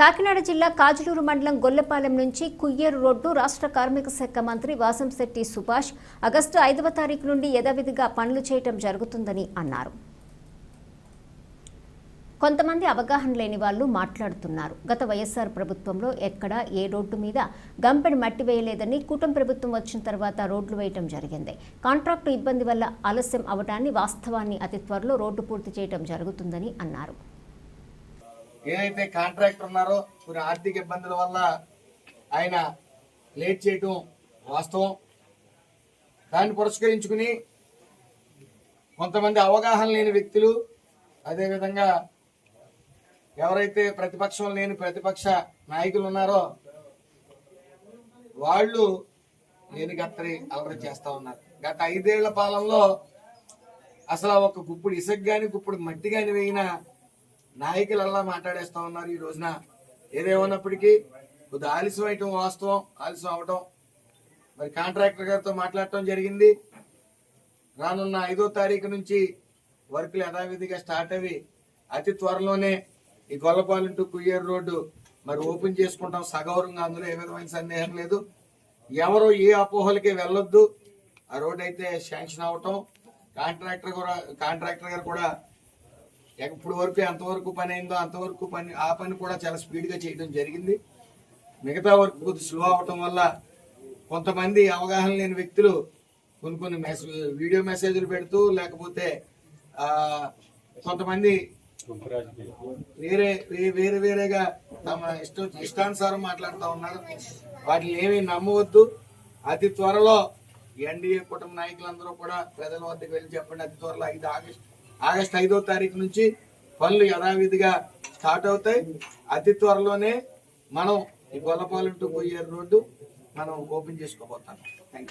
కాకినాడ జిల్లా కాజులూరు మండలం గొల్లపాలెం నుంచి కుయ్యేరు రోడ్డు రాష్ట్ర కార్మిక శాఖ మంత్రి వాసంశెట్టి సుభాష్ ఆగస్టు ఐదవ తారీఖు నుండి యథావిధిగా పనులు చేయటం జరుగుతుందని అన్నారు. కొంతమంది అవగాహన లేని వాళ్ళు మాట్లాడుతున్నారు. గత వైఎస్ఆర్ ప్రభుత్వంలో ఎక్కడ ఏ రోడ్డు మీద గంపెడు మట్టి వేయలేదని కూటమి ప్రభుత్వం వచ్చిన తర్వాత రోడ్లు వేయటం జరిగింది. కాంట్రాక్టు ఇబ్బంది వల్ల ఆలస్యం అవడాన్ని వాస్తవాన్ని అతి త్వరలో రోడ్డు పూర్తి చేయటం జరుగుతుందని అన్నారు. ఏదైతే కాంట్రాక్టర్ ఉన్నారో కొన్ని ఆర్థిక ఇబ్బందుల వల్ల ఆయన లేట్ చేయటం వాస్తవం. దాన్ని పురస్కరించుకుని కొంతమంది అవగాహన లేని వ్యక్తులు అదేవిధంగా ఎవరైతే ప్రతిపక్షం లేని ప్రతిపక్ష నాయకులు ఉన్నారో వాళ్ళు లేని గత్తరి అలరి చేస్తా ఉన్నారు. గత ఐదేళ్ళ పాలనలో అసలు ఒక గుప్పుడు ఇసుక గాని గుప్పుడు మట్టి గాని వేయినా నాయకులల్లా మాట్లాడేస్తా ఉన్నారు ఈ రోజున. ఏదేమన్నప్పటికీ కొద్దిగా ఆలస్యం అయ్యటం వాస్తవం ఆలస్యం అవటం. మరి కాంట్రాక్టర్ గారితో మాట్లాడటం జరిగింది. రానున్న ఐదో తారీఖు నుంచి వర్కులు యథావిధిగా స్టార్ట్ అవి. అతి త్వరలోనే ఈ గొల్లపాలెం టు కుయ్యేరు రోడ్డు మరి ఓపెన్ చేసుకుంటాం. సగౌరంగా అందులో ఏ విధమైన సందేహం లేదు. ఎవరు ఏ అపోహలకి వెళ్ళొద్దు. ఆ రోడ్డు అయితే శాంక్షన్ అవటం. కాంట్రాక్టర్ కూడా కాంట్రాక్టర్ గారు కూడా ఇప్పుడు వరకు ఎంతవరకు పని అయిందో అంతవరకు పని ఆ పని కూడా చాలా స్పీడ్గా చేయడం జరిగింది. మిగతా వర్క్ కొద్ది స్లో అవటం వల్ల కొంతమంది అవగాహన లేని వ్యక్తులు కొన్ని కొన్ని మెసేజ్ వీడియో మెసేజ్లు పెడుతూ లేకపోతే కొంతమంది వేరే వేరే వేరేగా తమ ఇష్ట ఇష్టానుసారం మాట్లాడుతూ ఉన్నారు. వాటిని ఏమీ నమ్మవద్దు. అతి త్వరలో ఎన్డీఏ కుటుంబ నాయకులందరూ కూడా ప్రజల వద్దకు వెళ్ళి చెప్పండి. అతి త్వరలో ఐదు ఆగస్టు ఆగస్టు ఐదో తారీఖు నుంచి పనులు యథావిధిగా స్టార్ట్ అవుతాయి. అతి త్వరలోనే మనం ఈ గొల్లపాలెం టు పోయే రోడ్డు మనం ఓపెన్ చేసుకోబోతాం. Thank you